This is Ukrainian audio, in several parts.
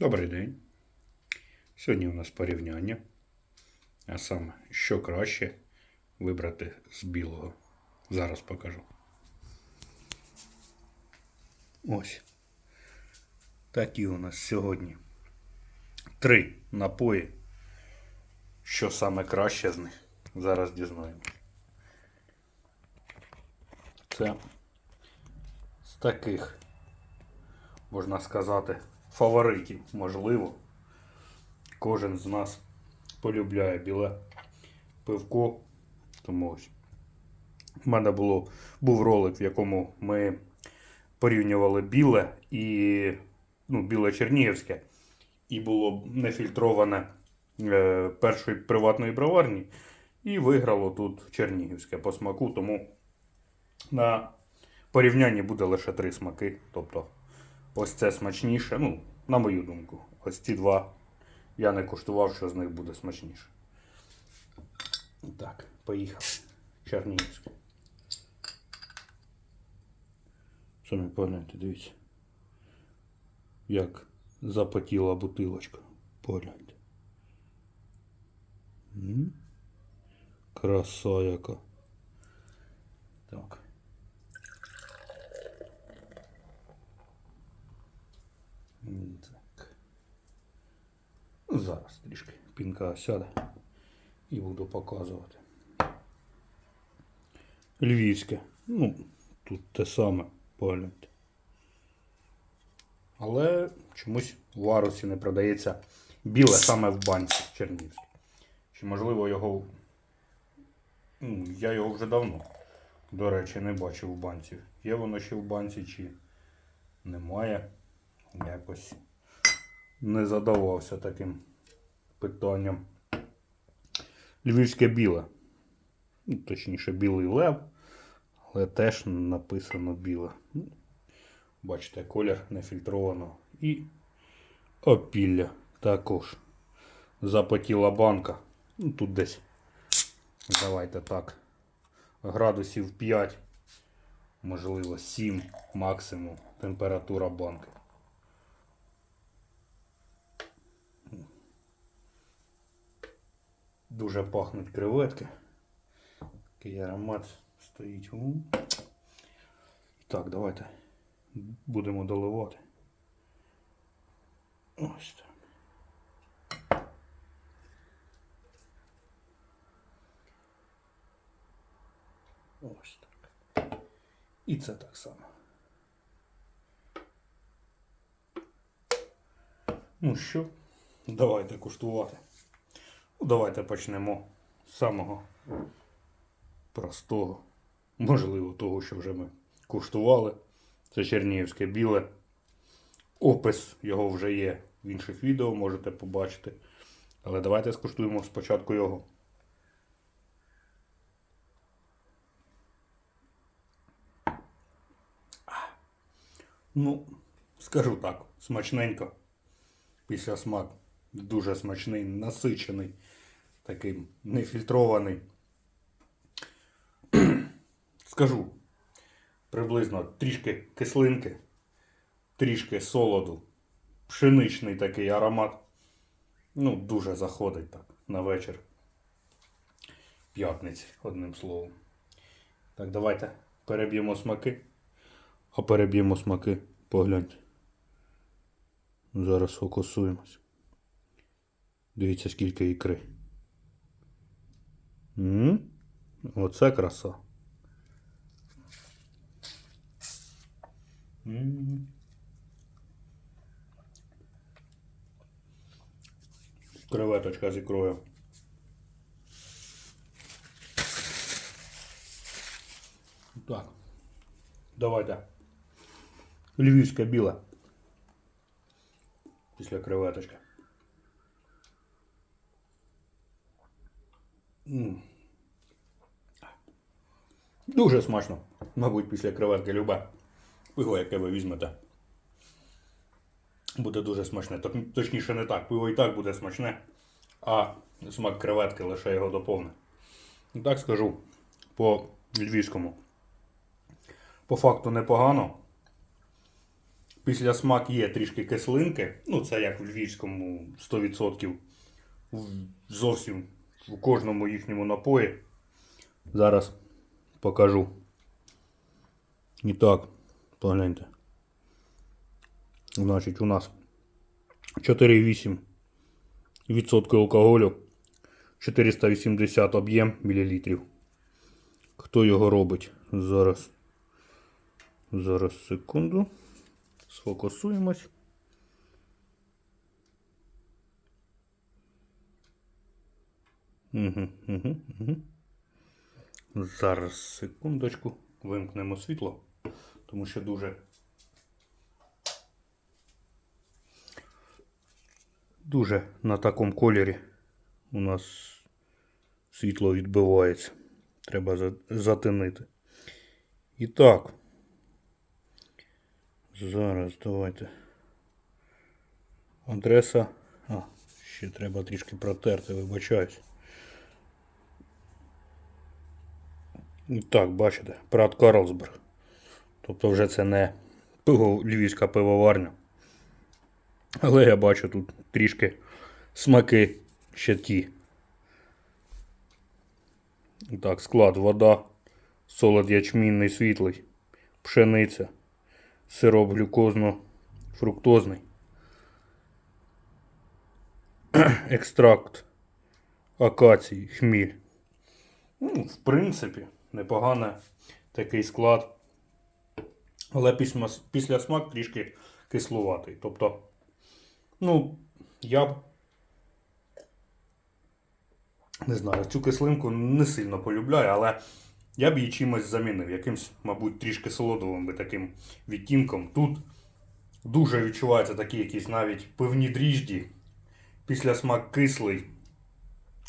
Добрий день. Сьогодні у нас порівняння. А саме, що краще вибрати з білого. Зараз покажу. Ось. Такі у нас сьогодні три напої. Що саме краще з них? Зараз дізнаємось. Це з таких, можна сказати, фаворитів, можливо. Кожен з нас полюбляє біле пивко. Тому ось. У мене було, був ролик, в якому ми порівнювали біле і ну, біле чернігівське. І було нефільтроване е, першої приватної броварні. І виграло тут чернігівське по смаку. Тому на порівнянні буде лише три смаки. Тобто ось це смачніше. Ну, на мою думку. Ось ці два я не куштував, що з них буде смачніше. Так, поїхав. Чернігівське. Самі погляньте, дивіться. Як запотіла бутилочка. Погляньте. Краса яка. Так. М, Так. Ну, Зараз трішки сяде і буду показувати. Львівське. Ну, тут те саме, погляньте. Але чомусь в Арусі не продається біле саме в банці чернігівське. Чи можливо його. Ну, я його вже давно, до речі, не бачив в банці. Є воно ще в банці чи немає. Якось не задавався таким питанням. Львівське біле. Ну, точніше, білий лев, але теж написано біле. Ну, Бачите, колір нефільтровано. І опілля також. Запотіла банка. Ну, тут десь. Давайте так. Градусів 5, можливо, 7 максимум температура банки. Дуже пахнуть креветки. Такий аромат стоїть. Так, давайте будемо доливати. Ось так. Ось так. І це так само. Ну що, давайте куштувати. Ну, давайте почнемо з самого простого. Можливо, того, що вже ми куштували. Це Чернігівське біле. Опис його вже є в інших відео, можете побачити. Але давайте скуштуємо спочатку його. Ну, скажу так, смачненько. Після смак дуже смачний, насичений, такий нефільтрований. Скажу, приблизно трішки кислинки, трішки солоду, пшеничний такий аромат. Ну, дуже заходить так на вечір. П'ятниці, одним словом. Так, давайте переб'ємо смаки. А переб'ємо смаки, погляньте. Зараз фокусуємось. Дивіться, скільки ікри. М? Оце краса. М. Креветочка з ікрою. Так. Давайте. Львівське біле. Після креветочки. Дуже смачно. Мабуть, після креветки любе. Пиво, яке ви візьмете. Буде дуже смачне. Точніше, не так. Пиво і так буде смачне, а смак креветки лише його доповне. Так скажу по львівському. По факту непогано. Після смак є трішки кислинки. Ну, це як в львівському 100%. Зовсім у кожному їхньому напої. Зараз покажу. І так, погляньте. Значить, у нас 4,8% алкоголю, 480 об'єм мілілітрів. Хто його робить? Зараз. Зараз секунду. Сфокусуємось. Зараз секундочку. Вимкнемо світло, тому що дуже. Дуже на такому кольорі у нас світло відбивається. Треба за- затемнити. І так. Зараз давайте. Адреса. А, ще треба трішки протерти, вибачаюсь. Так, бачите, Прат Карлсберг. Тобто вже це не пиво, львівська пивоварня. Але я бачу тут трішки смаки ще ті. Так, склад вода, солод ячмінний світлий, пшениця, сироп глюкозно-фруктозний, екстракт акації, хміль. Ну, в принципі, непоганий такий склад. Але після, після смак трішки кислуватий. Тобто, ну, я б не знаю, цю кислинку не сильно полюбляю, але я б її чимось замінив. Якимсь, мабуть, трішки солодовим би таким відтінком. Тут дуже відчуваються такі якісь навіть пивні дріжджі. Після смак кислий.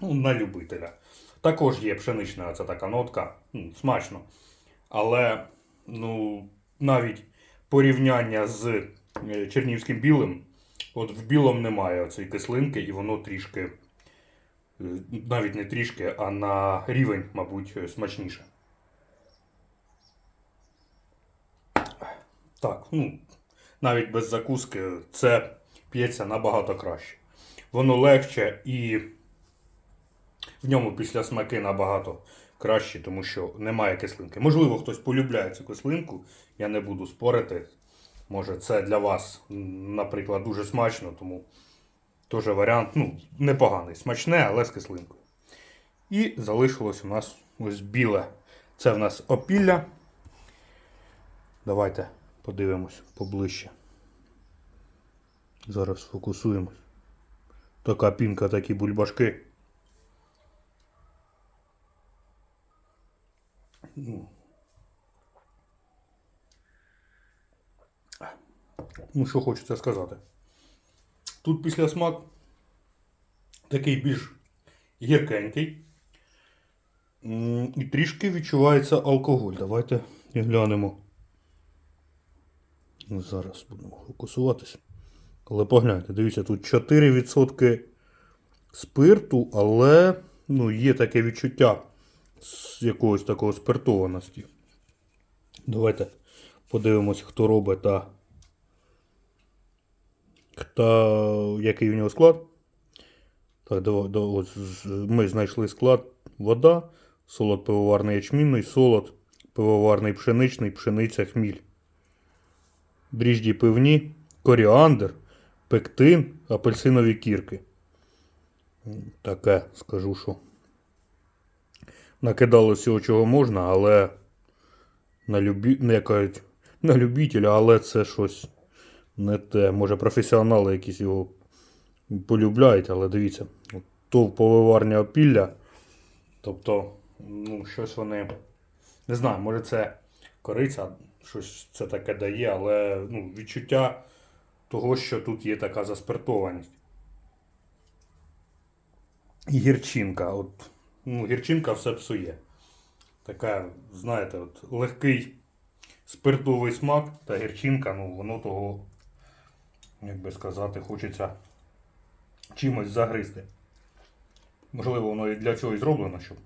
Ну, на любителя. Також є пшенична оця така нотка. Ну, смачно. Але, ну, навіть порівняння з е, чернівським білим, от в білому немає цієї кислинки, і воно трішки, е, навіть не трішки, а на рівень, мабуть, е, смачніше. Так, ну, навіть без закуски це п'ється набагато краще. Воно легче і в ньому після смаки набагато краще, тому що немає кислинки. Можливо, хтось полюбляє цю кислинку, я не буду спорити. Може, це для вас, наприклад, дуже смачно, тому теж варіант ну, непоганий. Смачне, але з кислинкою. І залишилось у нас ось біле. Це в нас опілля. Давайте подивимось поближче. Зараз фокусуємось. Така пінка, такі бульбашки. Ну. Ну, що хочеться сказати. Тут після смак такий більш гіркенький. І трішки відчувається алкоголь. Давайте глянемо. Ну, Зараз будемо фокусуватися. Але погляньте, дивіться, тут 4% спирту, але ну, є таке відчуття з якогось такого спиртованості. Давайте подивимось, хто робить та, та який у нього склад. Так, давай, давай, ось, ми знайшли склад вода, солод пивоварний ячмінний, солод пивоварний пшеничний, пшениця хміль. Дріжджі пивні, коріандр, пектин, апельсинові кірки. Таке, скажу, що накидали всього, чого можна, але на, любі... не, кажуть, на любителя, але це щось не те. Може професіонали якісь його полюбляють, але дивіться, то повиварня опілля. Тобто, ну, щось вони. Не знаю, може це кориця, щось це таке дає, але ну, відчуття того, що тут є така заспиртованість. І гірчинка. От, ну, гірчинка все псує. Така, знаєте, от, легкий спиртовий смак та гірчинка, ну, воно того, як би сказати, хочеться чимось загризти. Можливо, воно і для цього і зроблено, щоб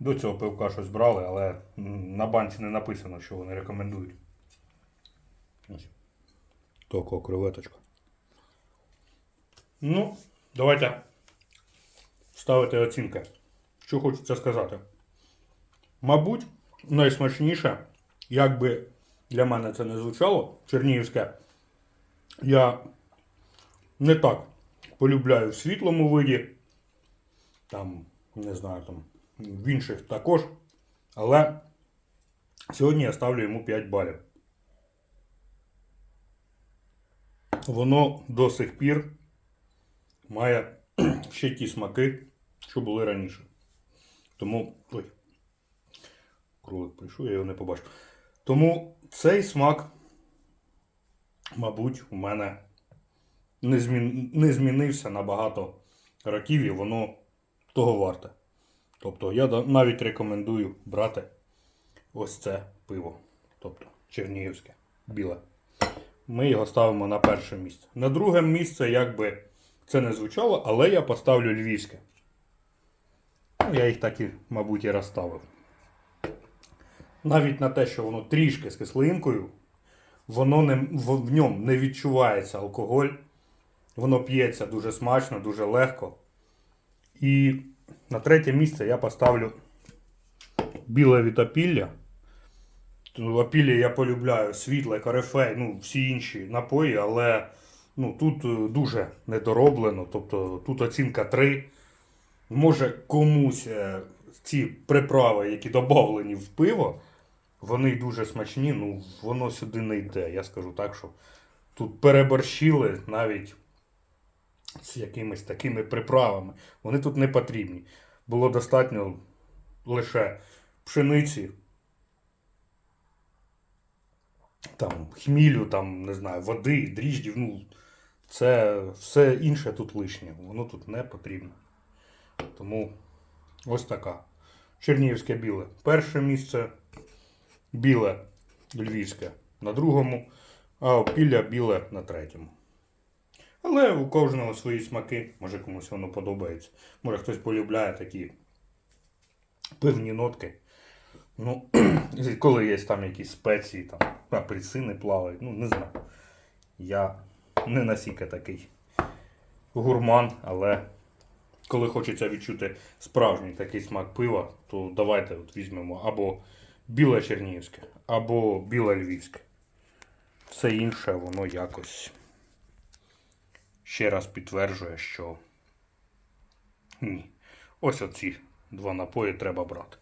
до цього пивка щось брали, але на банці не написано, що вони рекомендують. Ось. Така креветочка. Ну, давайте ставити оцінки. Що хочеться сказати. Мабуть, найсмачніше, як би для мене це не звучало, чернігівське, я не так полюбляю в світлому виді. Там, не знаю, там в інших також. Але сьогодні я ставлю йому 5 балів. Воно до сих пір має ще ті смаки, що були раніше. Тому. Ой. Кролик прийшов, я його не побачив. Тому цей смак, мабуть, у мене не, змін... не змінився на багато років і воно того варте. Тобто я навіть рекомендую брати ось це пиво. Тобто чернігівське, біле. Ми його ставимо на перше місце. На друге місце, як би це не звучало, але я поставлю львівське. Ну, Я їх так і, мабуть, і розставив. Навіть на те, що воно трішки з кислинкою, воно не, в, в ньому не відчувається алкоголь. Воно п'ється дуже смачно, дуже легко. І на третє місце я поставлю біле від опілля. Ну, Опілля я полюбляю, світле, корифей, ну, всі інші напої, але ну, тут е, дуже недороблено. Тобто тут оцінка 3. Може комусь е, ці приправи, які додавлені в пиво, вони дуже смачні, ну воно сюди не йде. Я скажу так, що тут переборщили навіть з якимись такими приправами. Вони тут не потрібні. Було достатньо лише пшениці, там, хмілю, там, не знаю, води, дріждів. Ну, це все інше тут лишнє. Воно тут не потрібно. Тому ось така. Чернігівське біле. Перше місце біле львівське на другому, а опілля біле на третьому. Але у кожного свої смаки, може комусь воно подобається. Може хтось полюбляє такі певні нотки. Ну, коли є там якісь спеції, там апельсини плавають, ну не знаю. Я не насіка такий гурман, але коли хочеться відчути справжній такий смак пива, то давайте от візьмемо або біле чернігівське, або біле львівське. Все інше, воно якось ще раз підтверджує, що ні. Ось оці два напої треба брати.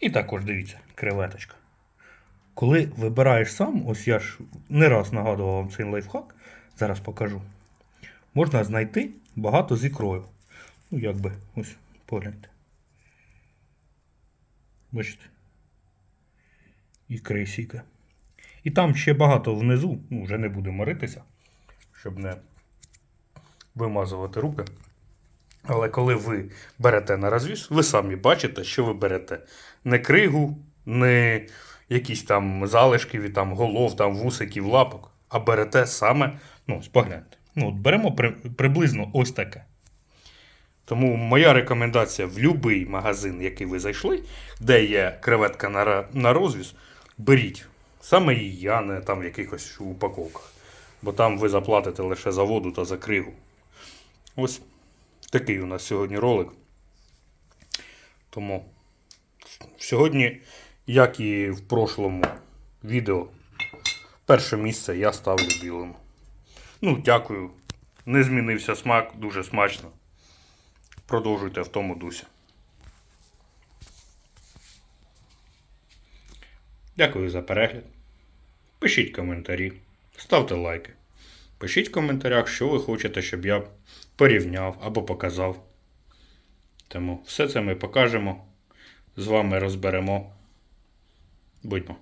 І також дивіться, креветочка. Коли вибираєш сам, ось я ж не раз нагадував вам цей лайфхак, зараз покажу. Можна знайти багато з ікрою. Ну, якби, ось, погляньте. Бачите? Ікри сіка. І там ще багато внизу, ну, вже не буду моритися, щоб не вимазувати руки. Але коли ви берете на розвіз, ви самі бачите, що ви берете не кригу, не якісь там залишки від там, голов, там, вусиків, лапок, а берете саме, ну, ось погляньте. Ну, от беремо при, приблизно ось таке. Тому моя рекомендація в будь-який магазин, який ви зайшли, де є креветка на, на розвіз, беріть. Саме її, а не там в якихось упаковках. Бо там ви заплатите лише за воду та за кригу. Ось такий у нас сьогодні ролик. Тому сьогодні, як і в прошлому відео, перше місце я ставлю білому. Ну, дякую. Не змінився смак, дуже смачно. Продовжуйте в тому дусі. Дякую за перегляд. Пишіть коментарі, ставте лайки. Пишіть в коментарях, що ви хочете, щоб я порівняв або показав. Тому все це ми покажемо. З вами розберемо. Будьмо.